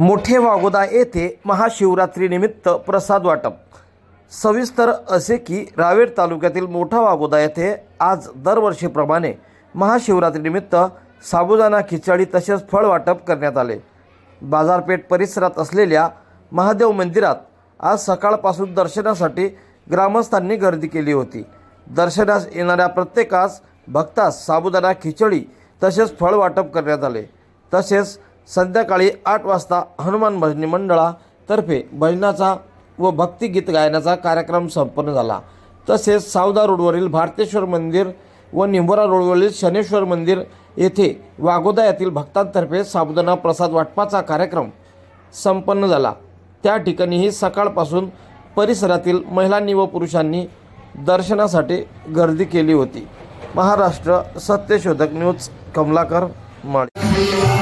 मोठे वागोदा येथे महाशिवरात्रीनिमित्त प्रसाद वाटप. सविस्तर असे की रावेर तालुक्यातील मोठा वागोदा येथे आज दरवर्षीप्रमाणे महाशिवरात्रीनिमित्त साबुदाणा खिचडी तसेच फळ वाटप करण्यात आले. बाजारपेठ परिसरात असलेल्या महादेव मंदिरात आज सकाळपासून दर्शनासाठी ग्रामस्थांनी गर्दी केली होती. दर्शनास येणाऱ्या प्रत्येकास भक्तास साबुदाणा खिचडी तसेच फळ वाटप करण्यात आले. तसेच संध्याकाळी आठ वाजता हनुमान भजनी मंडळातर्फे भजनाचा व भक्तिगीत गायनाचा कार्यक्रम संपन्न झाला. तसेच सावदा रोडवरील भारतेश्वर मंदिर व निंबोरा रोडवरील शनेश्वर मंदिर येथे वागोदा येथील भक्तांतर्फे साबुदाना प्रसाद वाटपाचा कार्यक्रम संपन्न झाला. त्या ठिकाणीही सकाळपासून परिसरातील महिलांनी व पुरुषांनी दर्शनासाठी गर्दी केली होती. महाराष्ट्र सत्यशोधक न्यूज कमलाकर माळी.